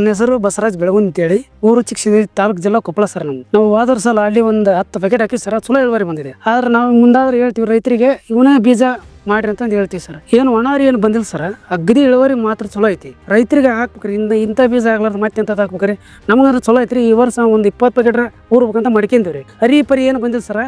ನನ್ನ ಹೆಸರು ಬಸವರಾಜ್ ಬೆಳಗುನ್ ಅಂತೇಳಿ. ಊರು ಚಿಕ್ಕಸಿಂಗಿ ತಾಲೂಕು ಜಿಲ್ಲಾ ಕೊಪ್ಪಳ ಸರ್ ನಮ್ದು ನಾವು ಹೋದ ಸಲ ಅಲ್ಲಿ ಒಂದು ಹತ್ತು ಪ್ಯಾಕೆಟ್ ಹಾಕಿ ಸರ್ ಚಲೋ ಇಳುವರಿ ಬಂದಿದೆ. ಆದ್ರೆ ನಾವು ಮುಂದಾದ್ರೆ ಹೇಳ್ತೀವಿ, ರೈತರಿಗೆ ಇವನೇ ಬೀಜ ಮಾಡಿರಿ ಅಂತ ಹೇಳ್ತೀವಿ ಸರ್. ಏನು ಒಣಾರಿ ಏನು ಬಂದಿಲ್ಲ ಸರ್. ಅಗ್ದಿ ಇಳುವರಿ ಮಾತ್ರ ಚಲೋ ಐತಿ. ರೈತರಿಗೆ ಹಾಕ್ಬೇಕ್ರಿ ಇಂದ ಇಂಥ ಬೀಜ ಆಗ್ಲಾರ್ದು ಮತ್ತೆ ಎಂತ ಹಾಕ್ಬೇಕ್ರಿ. ನಮಗಂದ್ರೆ ಚಲೋ ಐತ್ರಿ, ಈ ವರ್ಷ ಒಂದು ಇಪ್ಪತ್ತು ಪ್ಯಾಕೆಟ್ ಊರ್ಬೇಕಂತ ಮಡ್ಕೊಂತೀವಿ ಹರಿ ಪರಿ ಏನು ಬಂದಿಲ್ಲ ಸರ್.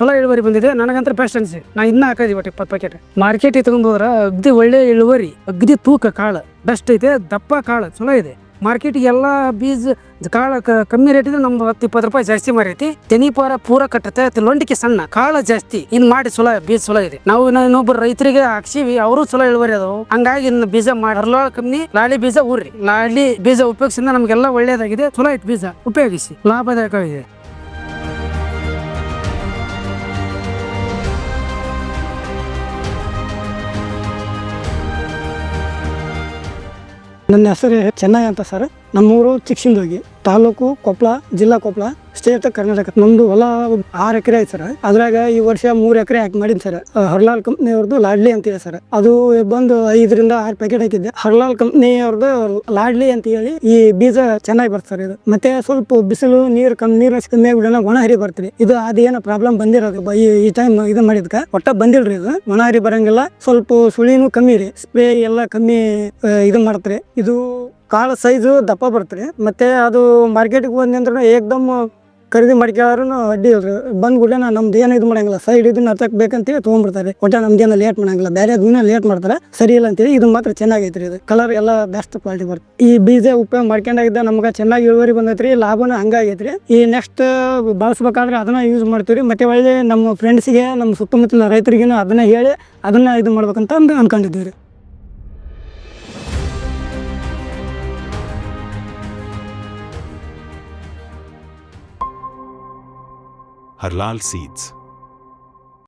ಚಲೋ ಇಳುವರಿ ಬಂದಿದೆ. ನನಗಂತ ಬೆಸ್ಟ್ ಅನ್ಸಿ. ನಾ ಇನ್ನೂ ಹಾಕಿದ್ವಿ ಒಟ್ಟು ಇಪ್ಪತ್ತು ಪ್ಯಾಕೆಟ್ ಮಾರ್ಕೆಟಿಗೆ ತಗೊಂಡೋದ್ರ ಅಗ್ದಿ ಒಳ್ಳೆ ಇಳುವರಿ, ಅಗ್ದಿ ತೂಕ ಕಾಳು. ಬೆಸ್ಟ್ ಐತೆ, ದಪ್ಪ ಕಾಳು, ಚಲೋ ಇದೆ. ಮಾರ್ಕೆಟಿಗೆ ಎಲ್ಲ ಬೀಜ ಕಾಳು ಕಮ್ಮಿ ರೇಟ್ ಇದ್ರೆ ನಮ್ದು ಹತ್ತು, ಇಪ್ಪತ್ತು ರೂಪಾಯಿ ಜಾಸ್ತಿ ಮಾರೈತಿ. ತೆನಿ ಪಾರ ಪೂರ ಕಟ್ಟತ್ತೆ ಲೊಂಡಿಕೆ ಸಣ್ಣ, ಕಾಳು ಜಾಸ್ತಿ. ಇನ್ ಮಾಡಿ ಚಲೋ ಬೀಜ ಚಲೋ ಇದೆ. ನಾವು ಇನ್ನ ಇನ್ನೊಬ್ರು ರೈತರಿಗೆ ಹಾಕ್ಸಿವಿ, ಅವರು ಚಲೋ ಇಳುವರಿ ಅದಾವು. ಹಂಗಾಗಿ ಇನ್ನು ಬೀಜ ಮಾಡಿ ಕಮ್ಮಿ ಲಾಳಿ ಬೀಜ ಊರ್ರಿ. ಲಾಳಿ ಬೀಜ ಉಪಯೋಗಿಸಿಂದ ನಮ್ಗೆಲ್ಲ ಒಳ್ಳೇದಾಗಿದೆ. ಚಲೋ ಇಟ್ಟು ಬೀಜ ಉಪಯೋಗಿಸಿ. ಲಾಭದಾಯಕವಾಗಿದೆ. ನನ್ನ ಹೆಸರು ಚೆನ್ನಾಗಿ ಅಂತ ಸರ್. ನಮ್ಮೂರು ಚಿಕ್ಸಿಂದೋಗಿ. ತಾಲೂಕು ಕೊಪ್ಪಳ ಜಿಲ್ಲಾ ಕೊಪ್ಪಳ ಸ್ಟೇಟ್ ಕರ್ನಾಟಕ. ನಮ್ದು ಹೊಲ ಆರು ಎಕರೆ ಐತೆ ಸರ್ ಅದ್ರಾಗ ಈ ವರ್ಷ ಮೂರು ಎಕರೆ ಹಾಕಿ ಮಾಡಿದ್ ಸರ್ ಹರ್ಲಾಲ್ ಕಂಪ್ನಿಯವ್ರದ್ದು ಲಾಡ್ಲಿ ಅಂತ ಹೇಳಿ ಸರ್ ಅದು ಬಂದು ಐದರಿಂದ ಆರು ಪ್ಯಾಕೆಟ್ ಹಾಕಿದ್ದೆ. ಹರ್ಲಾಲ್ ಕಂಪ್ನಿಯವ್ರದ್ದು ಲಾಡ್ಲಿ ಅಂತ ಹೇಳಿ ಈ ಬೀಜ ಚೆನ್ನಾಗಿ ಬರ್ತಾರೆ ಇದು. ಮತ್ತೆ ಸ್ವಲ್ಪ ಬಿಸಿಲು, ನೀರು ಕಮ್ಮಿ ನೀರು ಕಮ್ಮಿ ಆಗ್ಬಿಡೋಣ ಒಣ ಹರಿ ಬರ್ತೀರಿ ಇದು ಅದೇನೋ ಪ್ರಾಬ್ಲಮ್ ಬಂದಿರೋದು. ಈ ಟೈಮ್ ಇದು ಮಾಡಿದ್ಕ ಒಟ್ಟ ಬಂದಿಲ್ರಿ ಇದು. ಒಣ ಹರಿ ಬರಂಗಿಲ್ಲ, ಸ್ವಲ್ಪ ಸುಳಿನೂ ಕಮ್ಮಿ ರೀ. ಸ್ಪ್ರೇ ಎಲ್ಲ ಕಮ್ಮಿ ಇದು ಮಾಡ್ತಾರೆ. ಇದು ಕಾಳು ಸೈಜು ದಪ್ಪ ಬರ್ತದೆ ಮತ್ತೆ ಅದು ಮಾರ್ಕೆಟಿಗೆ ಬಂದ ನಿಂದ್ರೂ ಏಕ್ದಮ್ ಖರೀದಿ ಮಾಡ್ಕೊಳ್ಳೋರು ಅಡ್ಡಿ ಇಲ್ರಿ. ಬಂದ್ ನಾ ನಮ್ದು ಏನು ಇದು ಮಾಡಂಗಿಲ್ಲ. ಸೈಡ್ ಇದನ್ನ ಹತ್ತಕ್ ಬೇಕಂತೇಳಿ ತೊಗೊಂಡ್ಬಿಡ್ತಾರೆ ಒಟ್ಟ ನಮ್ದೇನು ಲೇಟ್ ಮಾಡಂಗಿಲ್ಲ. ಬೇರೆ ಲೇಟ್ ಮಾಡ್ತಾರೆ. ಸರಿ ಇಲ್ಲ ಅಂತೇಳಿ ಇದು ಮಾತ್ರ ಚೆನ್ನಾಗೈತ್ರಿ ಇದು. ಕಲರ್ ಎಲ್ಲ ಬೆಸ್ಟ್ ಕ್ವಾಲಿಟಿ ಬರ್ತದೆ ಈ ಬೀಜ ಉಪಯೋಗ ಮಾಡ್ಕೊಂಡಾಗಿದ್ದ ನಮ್ಗೆ ಚೆನ್ನಾಗಿ ಇಳುವರಿ ಬಂದೈತ್ರಿ, ಲಾಭನ ಹಂಗಾಗೈತ್ರಿ ಈ ನೆಕ್ಸ್ಟ್ ಬಳಸ್ಬೇಕಾದ್ರೆ ಅದನ್ನ ಯೂಸ್ ಮಾಡ್ತೀವಿ ಮತ್ತೆ ಒಳ್ಳೆ ನಮ್ಮ ಫ್ರೆಂಡ್ಸಿಗೆ ನಮ್ಮ ಸುತ್ತಮುತ್ತಲಿನ ರೈತರಿಗೂ ಅದನ್ನ ಹೇಳಿ ಅದನ್ನ ಇದು ಮಾಡ್ಬೇಕಂತ ಅಂದ್ಕೊಂಡಿದ್ದೀವಿ ರೀ. Harlal Seeds.